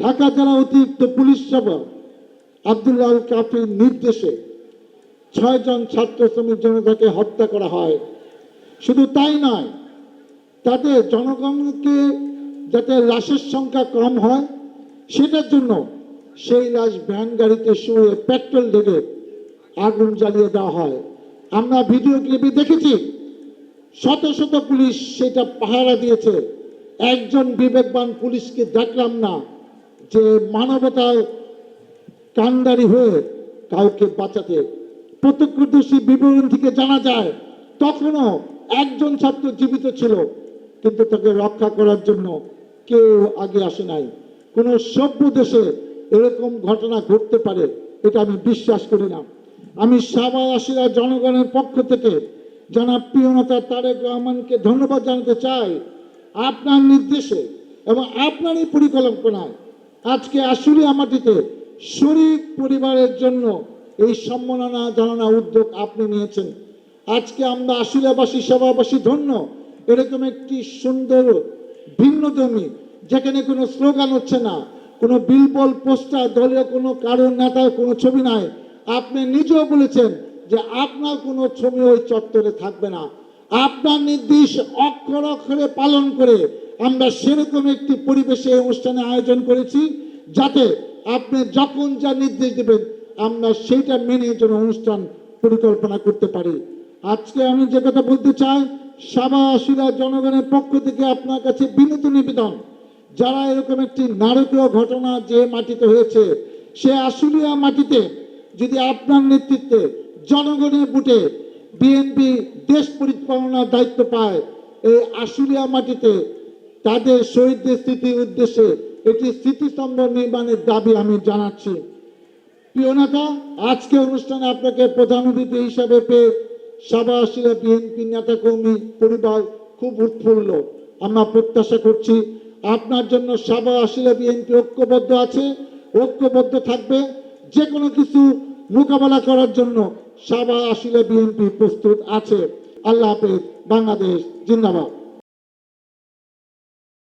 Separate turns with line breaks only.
ঢাকা জেলা অতিরিক্ত পুলিশ সভা আব্দুল্লাহ কাফির নির্দেশে ছয়জন ছাত্র শ্রমিক জনতাকে হত্যা করা হয়। শুধু তাই নয় তাতে জনগণকে যাতে লাশের সংখ্যা কম হয়, সেটার জন্য সেই লাশ ভ্যান গাড়িতে শুয়ে পেট্রোল ঢেলে আগুন জ্বালিয়ে দেওয়া হয়। আমরা ভিডিও ক্লিপে দেখেছি, শত শত পুলিশ সেটা পাহারা দিয়েছে। একজন বিবেকবান পুলিশকে দেখলাম না যে মানবতার কান্ডারি হয়ে কাউকে বাঁচাতে প্রত্যক্ষদর্শী বিবরণ থেকে জানা যায়, তখনও একজন ছাত্র জীবিত ছিল, কিন্তু তাকে রক্ষা করার জন্য কেউ আগে আসে নাই। কোনো সভ্য দেশে এরকম ঘটনা ঘটতে পারে, এটা আমি বিশ্বাস করি না। আমি সাবাসীরা জনগণের পক্ষ থেকে জনাব প্রিয়নতা তারেক রহমানকে ধন্যবাদ জানাতে চাই। আপনার নির্দেশে এবং আপনারই পরিকল্পনায় আজকে আশুলিয়া মাটিতে শরীফ পরিবারের জন্য এই সম্মাননা, জানানো, উদ্যোগ আপনি নিয়েছেন। আজকে আমরা আশুলিয়াবাসী সভাবাসী ধন্য। এরকম একটি সুন্দর ভিন্ন জমি, যেখানে কোনো স্লোগান হচ্ছে না, কোনো বিলবল পোস্টার, দলীয় কোনো কারণ, নেতার কোনো ছবি নাই। আপনি নিজেও বলেছেন যে আপনার কোনো ছবি ওই চত্বরে থাকবে না। আপনার নির্দেশ অক্ষর অক্ষরে পালন করে আমরা সেরকম একটি পরিবেশে অনুষ্ঠানে আয়োজন করেছি যাতে আপনি যখন যা নির্দেশ দেবেন, আমরা সেইটা মেনে যেন অনুষ্ঠান পরিকল্পনা করতে পারি। আজকে আমি যে কথা বলতে চাই সাবা আশিরা জনগণের পক্ষ থেকে আপনার কাছে বিনীত নিবেদন, যারা এরকম একটি নারকীয় ঘটনা যে মাটিতে হয়েছে, সে আশুলিয়া মাটিতে যদি আপনার নেতৃত্বে জনগণের বুটে বিএনপি দেশ পরিচালনার দায়িত্ব পায়, এই আশুলিয়া মাটিতে তাদের শহীদদের স্মৃতির উদ্দেশ্যে একটি স্মৃতিস্তম্ভ নির্মাণের দাবি আমি জানাচ্ছি। প্রিয় নেতা, আজকে অনুষ্ঠানে আপনাকে প্রধান অতিথি হিসাবে পেয়ে সাবাসীরা বিএনপি নেতা কর্মী পরিবার খুব উৎফুল্ল। আমরা প্রত্যাশা করছি আপনার জন্য সাবা আসিলা বিএনপি ঐক্যবদ্ধ আছে, ঐক্যবদ্ধ থাকবে। যে কোনো কিছু মোকাবেলা করার জন্য সাবা আসিলা বিএনপি প্রস্তুত আছে। আল্লাহ হাফেজ, বাংলাদেশ, জিন্দাবাদ।